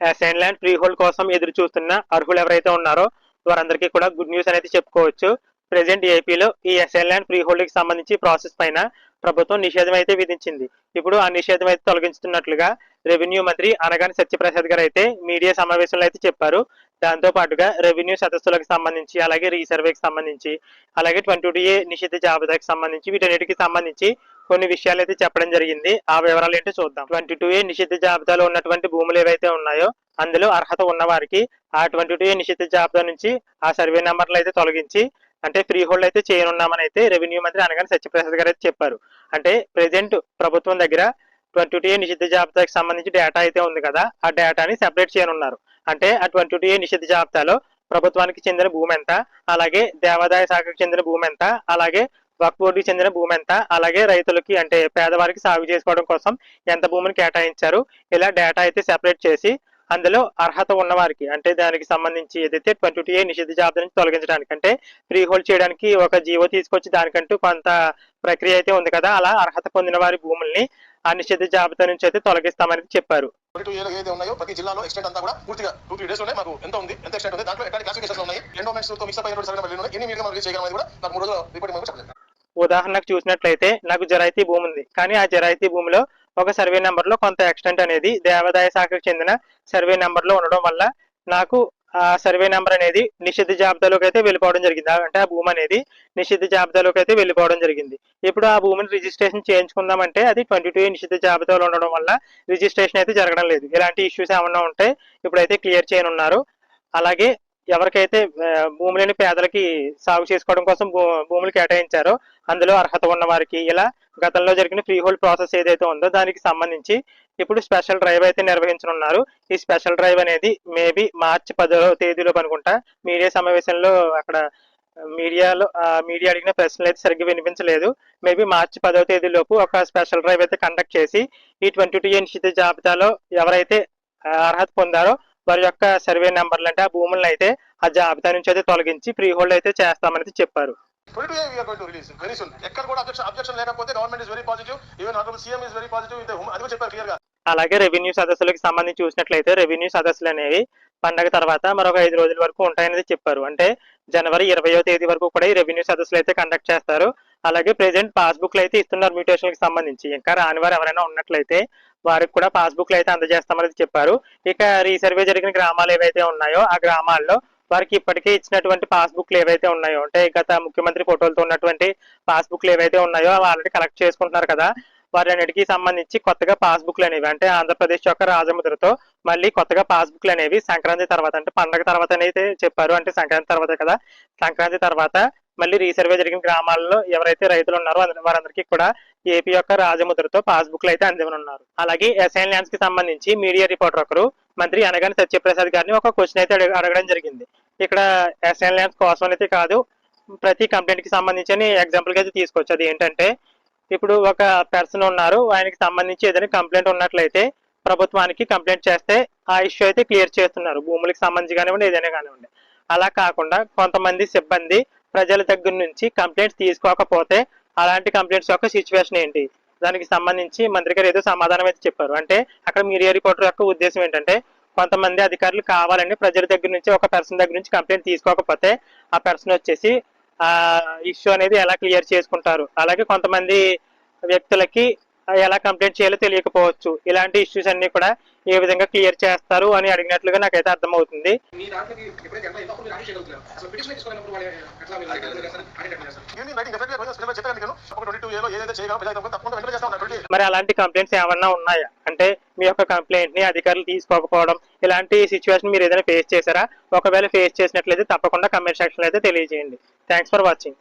Assign land free hold కోసం ఎదురు చూస్తున్న అర్హులు ఎవరైతే ఉన్నారో వారందరికీ కూడా గుడ్ న్యూస్ అనేది చెప్పుకోవచ్చు. ప్రెసెంట్ ఏపీలో ఈ అసైన్ ల్యాండ్ ఫ్రీ హోల్డ్కి సంబంధించి ప్రాసెస్ పైన ప్రభుత్వం నిషేధం అయితే విధించింది. ఇప్పుడు ఆ నిషేధం అయితే తొలగించుతున్నట్లుగా రెవెన్యూ మంత్రి అనగాని సత్యప్రసాద్ గారు అయితే మీడియా సమావేశంలో అయితే చెప్పారు. దాంతో పాటుగా రెవెన్యూ సదస్సులకు సంబంధించి అలాగే రీసర్వేకి సంబంధించి అలాగే ట్వంటీ టూ ఏ నిషేధ జాబితాకి సంబంధించి వీటన్నిటికి సంబంధించి కొన్ని విషయాలు అయితే చెప్పడం జరిగింది. ఆ వివరాలు ఏంటో చూద్దాం. ట్వంటీ టూ ఏ నిషిద్ధ జాబితాలో ఉన్నటువంటి భూములు ఏవైతే ఉన్నాయో అందులో అర్హత ఉన్న వారికి ఆ ట్వంటీ టూ ఏ నిషిద్ధ జాబితా నుంచి ఆ సర్వే నెంబర్లు అయితే తొలగించి అంటే ఫ్రీ హోల్డ్ అయితే చేయనున్నామని అయితే రెవెన్యూ మంత్రి అనగానే సత్యప్రసాద్ గారు అయితే చెప్పారు. అంటే ప్రజెంట్ ప్రభుత్వం దగ్గర ట్వంటీ టూ ఏ నిషిద్ధ జాబితాకి సంబంధించి డేటా అయితే ఉంది కదా ఆ డేటాని సెపరేట్ చేయనున్నారు. అంటే ఆ ట్వంటీ టూ ఏ నిషిద్ధ జాబితాలో ప్రభుత్వానికి చెందిన భూమి ఎంత అలాగే దేవాదాయ శాఖకు చెందిన భూమి ఎంత అలాగే వక్ బోర్డుకి చెందిన భూమి ఎంత? అలాగే రైతులకి అంటే పేదవారికి సాగు చేసుకోవడం కోసం ఎంత భూమిని కేటాయించారు? ఇలా డేటా అయితే సెపరేట్ చేసి అందులో అర్హత ఉన్నవారికి అంటే దానికి సంబంధించి ఏదైతే ట్వంటీ టూ ఏ నిషిద్ధ జాబితా నుంచి తొలగించడానికి అంటే ఫ్రీ హోల్డ్ చేయడానికి ఒక జీవో తీసుకొచ్చి దానికంటూ కొంత ప్రక్రియ అయితే ఉంది కదా అలా అర్హత పొందిన వారి భూముల్ని ఆ నిషిద్ధ జాబితా నుంచి అయితే తొలగిస్తామని చెప్పారు. ఉన్నాయో ప్రతి జిల్లాలో ఎక్స్టెంట్ అంతా కూడా పూర్తిగా టూ త్రీ డేస్ ఉన్నాయి మాకు ఎంత ఉంది ఎంత ఎక్స్టెంట్ ఉంది దాంట్లో ఎక్కడ క్లాసిఫికేషన్ ఉన్నాయి ఎండోమెంట్స్తో మిక్స్ అయిన సరైన ఎన్ని మీరు కూడా నాకు మూడు రిపోర్ట్ మాకు చెప్పలేదు. ఉదాహరణకు చూసినట్లయితే నాకు జరాయితీ భూమి ఉంది. కానీ ఆ జరాయితీ భూమిలో ఒక సర్వే నెంబర్లో కొంత ఎక్స్టెంట్ అనేది దేవాదాయ శాఖకు చెందిన సర్వే నెంబర్లో ఉండడం వల్ల నాకు ఆ సర్వే నెంబర్ అనేది నిషిద్ధ జాబితాలోకి అయితే వెళ్ళిపోవడం జరిగింది. అంటే ఆ భూమి అనేది నిషిద్ధ జాబితాలోకి అయితే వెళ్ళిపోవడం జరిగింది. ఇప్పుడు ఆ భూమిని రిజిస్ట్రేషన్ చేయించుకుందామంటే అది ట్వంటీ టూ నిషిద్ధ జాబితాలో ఉండడం వల్ల రిజిస్ట్రేషన్ అయితే జరగడం లేదు. ఇలాంటి ఇష్యూస్ ఏమన్నా ఉంటే ఇప్పుడైతే క్లియర్ చేయనున్నారు. అలాగే ఎవరికైతే ఆ, భూమి లేని పేదలకి సాగు చేసుకోవడం కోసం భూ- భూములు కేటాయించారో అందులో అర్హత ఉన్న వారికి ఇలా గతంలో జరిగిన ఫ్రీ హోల్డ్ ప్రాసెస్ ఏదైతే ఉందో దానికి సంబంధించి ఇప్పుడు స్పెషల్ డ్రైవ్ అయితే నిర్వహించనున్నారు. ఈ స్పెషల్ డ్రైవ్ అనేది మేబీ మార్చి పదో తేదీలో అనుకుంటా మీడియా సమావేశంలో అక్కడ మీడియాలో మీడియా అడిగిన ప్రశ్నలు అయితే సరిగ్గా వినిపించలేదు. మేబీ మార్చి పదవ తేదీలోపు ఒక స్పెషల్ డ్రైవ్ అయితే కండక్ట్ చేసి ఈ ట్వంటీ టూ ఇన్షిత జాబితాలో ఎవరైతే అర్హత పొందారో వారి యొక్క సర్వే నెంబర్లు అంటే ఆ భూములను అయితే ఆ జాబితా నుంచి అయితే తొలగించి ఫ్రీ హోల్డ్ అయితే చేస్తామని చెప్పారు. ఎక్కడ కూడా అబ్జెక్షన్ అబ్జెక్షన్ లేకపోతే government is very positive even honourable CM is very positive అది చెప్పారు క్లియర్గా. అలాగే రెవెన్యూ సదస్సులకు సంబంధించి చూసినట్లయితే రెవెన్యూ సదస్సులు అనేవి పండగ తర్వాత మరొక ఐదు రోజుల వరకు ఉంటాయనేది చెప్పారు. అంటే జనవరి ఇరవయో తేదీ వరకు కూడా ఈ రెవెన్యూ సదస్సులు అయితే కండక్ట్ చేస్తారు. అలాగే ప్రెసెంట్ పాస్బుక్లు అయితే ఇస్తున్నారు మ్యూటేషన్కి సంబంధించి. ఇంకా రాని వారు ఎవరైనా ఉన్నట్లయితే వారికి కూడా పాస్బుక్లు అయితే అందజేస్తామని చెప్పారు. ఇక రీసర్వే జరిగిన గ్రామాలు ఏవైతే ఉన్నాయో ఆ గ్రామాల్లో వారికి ఇప్పటికే ఇచ్చినటువంటి పాస్బుక్లు ఏవైతే ఉన్నాయో అంటే గత ముఖ్యమంత్రి ఫోటోలతో ఉన్నటువంటి పాస్బుక్లు ఏవైతే ఉన్నాయో ఆల్రెడీ కలెక్ట్ చేసుకుంటున్నారు కదా. వారన్నిటికీ సంబంధించి కొత్తగా పాస్బుక్లు అనేవి అంటే ఆంధ్రప్రదేశ్ యొక్క రాజముద్రతో మళ్ళీ కొత్తగా పాస్బుక్లు అనేవి సంక్రాంతి తర్వాత అంటే పండగ తర్వాత అయితే చెప్పారు అంటే సంక్రాంతి తర్వాత కదా. సంక్రాంతి తర్వాత మళ్ళీ రీసర్వే జరిగిన గ్రామాల్లో ఎవరైతే రైతులు ఉన్నారో వారందరికీ కూడా ఏపీ యొక్క రాజముద్రతో పాస్బుక్లు అయితే అందివనున్నారు అలాగే ఎస్ఐన్ ల్యాండ్స్కి సంబంధించి మీడియా రిపోర్టర్ ఒకరు మంత్రి అనగాని సత్యప్రసాద్ గారిని ఒక క్వశ్చన్ అయితే అడగ- అడగడం జరిగింది. ఇక్కడ ఎస్ఐన్ ల్యాండ్స్ కోసం అయితే కాదు ప్రతి కంప్లైంట్కి సంబంధించి ఎగ్జాంపుల్గా అయితే తీసుకోవచ్చు. అది ఏంటంటే ఇప్పుడు ఒక పర్సన్ ఉన్నారు ఆయనకి సంబంధించి ఏదైనా కంప్లైంట్ ఉన్నట్లయితే ప్రభుత్వానికి కంప్లైంట్ చేస్తే ఆ ఇష్యూ అయితే క్లియర్ చేస్తున్నారు. భూములకు సంబంధించి కానివ్వండి ఏదైనా కానివ్వండి. అలా కాకుండా కొంతమంది సిబ్బంది ప్రజల దగ్గర నుంచి కంప్లైంట్స్ తీసుకోకపోతే అలాంటి కంప్లైంట్స్ యొక్క సిచ్యువేషన్ ఏంటి? దానికి సంబంధించి మంత్రి గారు ఏదో సమాధానం అయితే చెప్పారు. అంటే అక్కడ మీడియా రిపోర్టర్ యొక్క ఉద్దేశం ఏంటంటే కొంతమంది అధికారులు కావాలని ప్రజల దగ్గర నుంచి ఒక పర్సన్ దగ్గర నుంచి కంప్లైంట్ తీసుకోకపోతే ఆ పర్సన్ వచ్చేసి ఆ ఇష్యూ అనేది ఎలా క్లియర్ చేసుకుంటారు? అలాగే కొంతమంది వ్యక్తులకి ఎలా కంప్లైంట్ చేయాలో తెలియకపోవచ్చు. ఇలాంటి ఇష్యూస్ అన్ని కూడా ఏ విధంగా క్లియర్ చేస్తారు అని అడిగినట్లుగా నాకైతే అర్థమవుతుంది. మరి అలాంటి కంప్లైంట్స్ ఏమన్నా ఉన్నాయా? అంటే మీ యొక్క కంప్లైంట్ని అధికారులు తీసుకోకపోవడం ఇలాంటి సిచ్యువేషన్ మీరు ఏదైనా ఫేస్ చేశారా? ఒకవేళ ఫేస్ చేసినట్లయితే తప్పకుండా కమెంట్ సెక్షన్ అయితే తెలియజేయండి. Thanks for watching